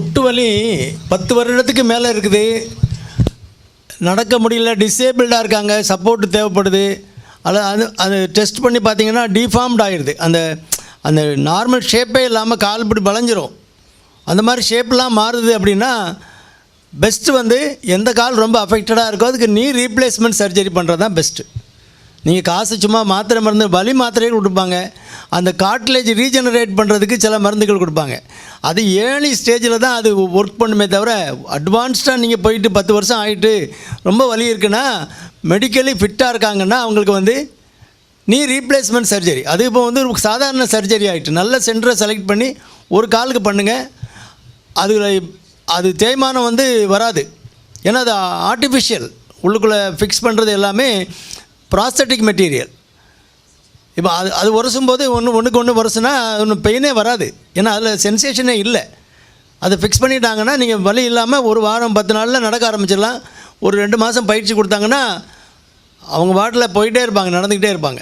முட்டு வலி பத்து வருடத்துக்கு மேலே இருக்குது. நடக்க முடியல டிசேபிள்டாக இருக்காங்க சப்போர்ட்டு தேவைப்படுது. அது அது அது டெஸ்ட் பண்ணி பார்த்தீங்கன்னா டிஃபார்ம்ட் ஆகிடுது அந்த அந்த நார்மல் ஷேப்பே இல்லாமல் கால் இப்படி வளைஞ்சிரும். அந்த மாதிரி ஷேப்லாம் மாறுது அப்படின்னா பெஸ்ட்டு வந்து எந்த கால் ரொம்ப அஃபெக்டடாக இருக்கோ அதுக்கு நீ ரீப்ளேஸ்மெண்ட் சர்ஜரி பண்ணுறது தான் பெஸ்ட்டு நீங்கள் காசு சும்மா மாத்திரை மருந்து வலி மாத்திரையே கொடுப்பாங்க. அந்த காட்லேஜ் ரீஜெனரேட் பண்ணுறதுக்கு சில மருந்துகள் கொடுப்பாங்க. அது ஏர்லி ஸ்டேஜில் தான் அது ஒர்க் பண்ணுமே தவிர அட்வான்ஸ்டாக நீங்கள் போயிட்டு பத்து வருஷம் ஆகிட்டு ரொம்ப வலி இருக்குன்னா மெடிக்கலி ஃபிட்டாக இருக்காங்கன்னா அவங்களுக்கு வந்து நீ ரீப்ளேஸ்மெண்ட் சர்ஜரி அது இப்போ வந்து ஒரு சாதாரண சர்ஜரி ஆகிட்டு நல்ல சென்டரை செலக்ட் பண்ணி ஒரு காலுக்கு பண்ணுங்கள் அதில் அது தேய்மானம் வந்து வராது. ஏன்னா அது ஆர்டிஃபிஷியல் உள்ளுக்குள்ளே ஃபிக்ஸ் பண்ணுறது எல்லாமே ப்ராஸ்தட்டிக் மெட்டீரியல் இப்போ அது அது உரசும் போது ஒன்று ஒன்றுக்கு ஒன்று உரசுனா ஒன்றும் பெயினே வராது. ஏன்னா அதில் சென்சேஷனே இல்லை. அதை ஃபிக்ஸ் பண்ணிட்டாங்கன்னா நீங்கள் வலி இல்லாமல் ஒரு வாரம் பத்து நாளில் நடக்க ஆரம்பிச்சிடலாம். ஒரு ரெண்டு மாதம் பயிற்சி கொடுத்தாங்கன்னா அவங்க வாட்டில் போயிட்டே இருப்பாங்க நடந்துக்கிட்டே இருப்பாங்க.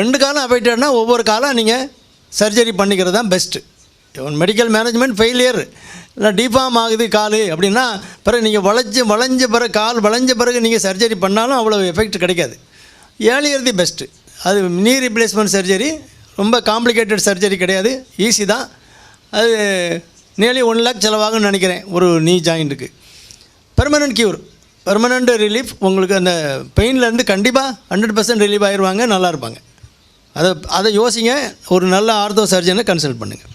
ரெண்டு காலம் அஃபெக்டட்னா ஒவ்வொரு காலம் நீங்கள் சர்ஜரி பண்ணிக்கிறது தான் பெஸ்ட்டு மெடிக்கல் மேனேஜ்மெண்ட் ஃபெயிலியர் இல்லை டிஃபார்ம் ஆகுது கால் அப்படின்னா பிறகு நீங்கள் வளைஞ்சு வளைஞ்ச பிறகு கால் வளைஞ்ச பிறகு நீங்கள் சர்ஜரி பண்ணாலும் அவ்வளோ எஃபெக்ட் கிடைக்காது. ஏர்லியர் தி பெஸ்ட்டு அது நீ ரிப்ளேஸ்மெண்ட் சர்ஜரி ரொம்ப காம்ப்ளிகேட்டட் சர்ஜரி கிடையாது. ஈஸி தான். அது நியர்லி ஒன் லேக் செலவாகும்னு நினைக்கிறேன். ஒரு நீ ஜாயிண்ட்டுக்கு பெர்மனன்ட் க்யூர் பெர்மனண்ட் ரிலீஃப் உங்களுக்கு அந்த பெயின்லேருந்து கண்டிப்பாக ஹண்ட்ரட் பர்சன்ட் ரிலீவ் ஆயிடுவாங்க நல்லா இருப்பாங்க. அதை அதை யோசிங்க. ஒரு நல்ல ஆர்த்தோ சர்ஜனை கன்சல்ட் பண்ணுங்கள்